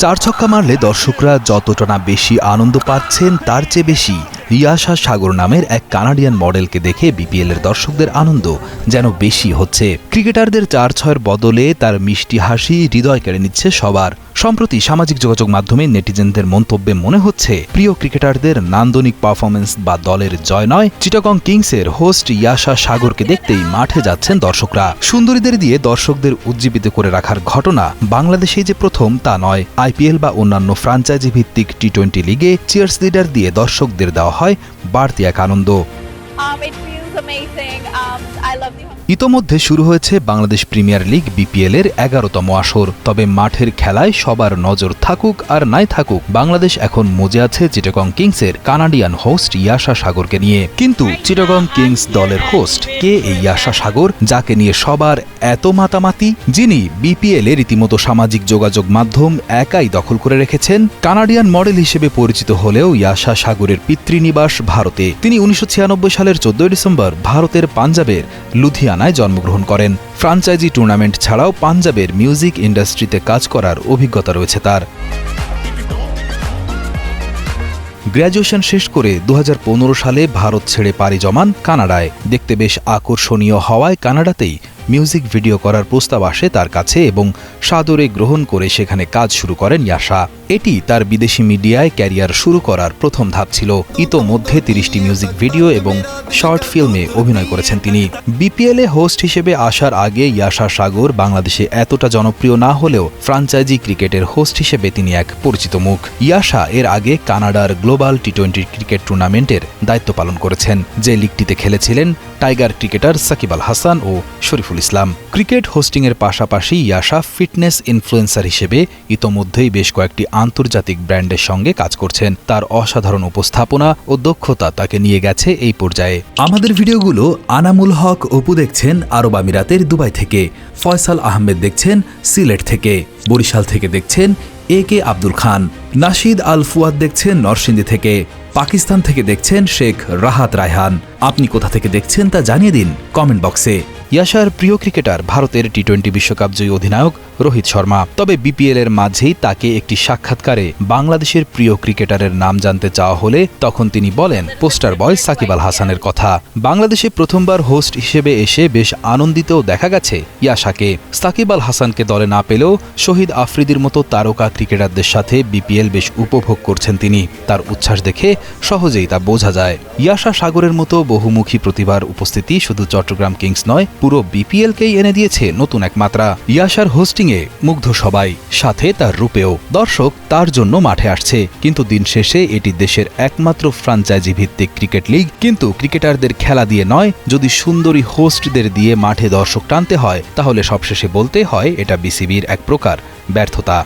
চার ছক্কা মারলে দর্শকরা যতটা বেশি আনন্দ পাচ্ছেন তার চেয়ে বেশি রিয়াসা সাগর নামের এক কানাডিয়ান মডেলকে দেখে বিপিএল এর দর্শকদের আনন্দ যেন বেশি হচ্ছে। ক্রিকেটারদের চার ছয়ের বদলে তার মিষ্টি হাসি হৃদয় কেড়ে নিচ্ছে সবার। সম্প্রতি সামাজিক যোগাযোগ মাধ্যমে নেটিজেনদের মন্তব্যে মনে হচ্ছে, প্রিয় ক্রিকেটারদের নান্দনিক পারফরমেন্স বা দলের জয় নয়, চিটাগং কিংসের হোস্ট ইয়াশা সাগরকে দেখতেই মাঠে যাচ্ছেন দর্শকরা। সুন্দরীদের দিয়ে দর্শকদের উজ্জীবিত করে রাখার ঘটনা বাংলাদেশে যে প্রথম তা নয়। আইপিএল বা অন্যান্য ফ্রাঞ্চাইজি ভিত্তিক টি টোয়েন্টি লিগে চিয়ার্স লিডার দিয়ে দর্শকদের দেওয়া হয়। বাড়তি এক আনন্দ। ইতোমধ্যে শুরু হয়েছে বাংলাদেশ প্রিমিয়ার লিগ বিপিএল এর এগারোতম আসর। তবে মাঠের খেলায় সবার নজর থাকুক আর নাই থাকুক, বাংলাদেশ এখন মজে আছে চিটাগং কিংসের কানাডিয়ান হোস্ট ইয়াশা সাগরকে নিয়ে। কিন্তু চিটাগং কিংস দলের হোস্ট কে এই ইয়াশা সাগর, যাকে নিয়ে সবার এত মাতামাতি, যিনি বিপিএল এর রীতিমতো সামাজিক যোগাযোগ মাধ্যম একাই দখল করে রেখেছেন, কানাডিয়ান মডেল হিসেবে পরিচিত হলেও ইয়াশা সাগরের পিতৃনিবাস ভারতে। তিনি উনিশশো ছিয়ানব্বই সালের চোদ্দই ডিসেম্বর ভারতের পাঞ্জাবের লুধিয়ানায় জন্মগ্রহণ করেন। ফ্রাঞ্চাইজি টুর্নামেন্ট ছাড়াও পাঞ্জাবের মিউজিক ইন্ডাস্ট্রিতে কাজ করার অভিজ্ঞতা রয়েছে তার। গ্র্যাজুয়েশন শেষ করে দু হাজার পনেরো সালে ভারত ছেড়ে পাড়ি জমান কানাডায়। দেখতে বেশ আকর্ষণীয় হওয়ায় কানাডাতেই মিউজিক ভিডিও করার প্রস্তাব আসে তার কাছে এবং সাদরে গ্রহণ করে সেখানে কাজ শুরু করেন ইয়াশা এটি তার বিদেশি মিডিয়ায় ক্যারিয়ার শুরু করার প্রথম ধাপ ছিল। ইতোমধ্যে তিরিশটি মিউজিক ভিডিও এবং শর্ট ফিল্মে অভিনয় করেছেন তিনি। বিপিএল হোস্ট হিসেবে আসার আগে ইয়াশা সাগর বাংলাদেশে এতটা জনপ্রিয় না হলেও ফ্রাঞ্চাইজি ক্রিকেটের হোস্ট হিসেবে তিনি এক পরিচিত মুখ। ইয়াশা এর আগে কানাডার গ্লোবাল টি টোয়েন্টি ক্রিকেট টুর্নামেন্টের দায়িত্ব পালন করেছেন, যে লিগটিতে খেলেছিলেন টাইগার ক্রিকেটার সাকিব আল হাসান ও শরীফুল ইসলাম। ক্রিকেট হোস্টিংয়ের পাশাপাশি ইয়াশা ফিটনেস ইনফ্লুয়েন্সার হিসেবে ইতোমধ্যেই বেশ কয়েকটি আন্তর্জাতিক ব্র্যান্ডের সঙ্গে কাজ করছেন। তার অসাধারণ উপস্থাপনা ও দক্ষতা তাকে নিয়ে গেছে এই পর্যায়ে। আমাদের ভিডিওগুলো আনামুল হক অপু দেখছেন, আরব আমিরাতের দুবাই থেকে। ফয়সাল আহমেদ দেখছেন, সিলেট থেকে। বরিশাল থেকে দেখছেন, এ কে আব্দুল খান। নাশিদ আল ফুয়াদ দেখছেন, নরসিংদী থেকে। পাকিস্তান থেকে দেখছেন শেখ রাহাত রায়হান। আপনি কোথা থেকে দেখছেন তা জানিয়ে দিন কমেন্ট বক্সে। ইয়াশার প্রিয় ক্রিকেটার ভারতের টি টোয়েন্টি বিশ্বকাপ জয়ী অধিনায়ক রোহিত শর্মা। তবে বিপিএল এর মাঝেই তাকে একটি সাক্ষাৎকারে বাংলাদেশের প্রিয় ক্রিকেটারের নাম জানতে চাওয়া হলে তখন তিনি বলেন, পোস্টার বয় সাকিব আল হাসানের কথা। বাংলাদেশে প্রথমবার হোস্ট হিসেবে এসে বেশ আনন্দিতও দেখা গেছে ইয়াশাকে। সাকিব আল হাসানকে দলে না পেলেও শহীদ আফ্রিদির মতো তারকা ক্রিকেটারদের সাথে বিপিএল বেশ উপভোগ করছেন তিনি। তার উচ্ছ্বাস দেখে সহজেই তা বোঝা যায়। ইয়াশা সাগরের মতো বহুমুখী প্রতিভার উপস্থিতি শুধু চট্টগ্রাম কিংস নয়, পুরো বিপিএলকেই এনে দিয়েছে নতুন এক মাত্রা। ইয়াশার হোস্টিংয়ে মুগ্ধ সবাই, সাথে তার রূপেও। দর্শক তার জন্য মাঠে আসছে। কিন্তু দিন শেষে এটি দেশের একমাত্র ফ্রাঞ্চাইজি ভিত্তিক ক্রিকেট লিগ। কিন্তু ক্রিকেটারদের খেলা দিয়ে নয়, যদি সুন্দরী হোস্টদের দিয়ে মাঠে দর্শক টানতে হয়, তাহলে সবশেষে বলতে হয় এটা বিসিবির এক প্রকার ব্যর্থতা।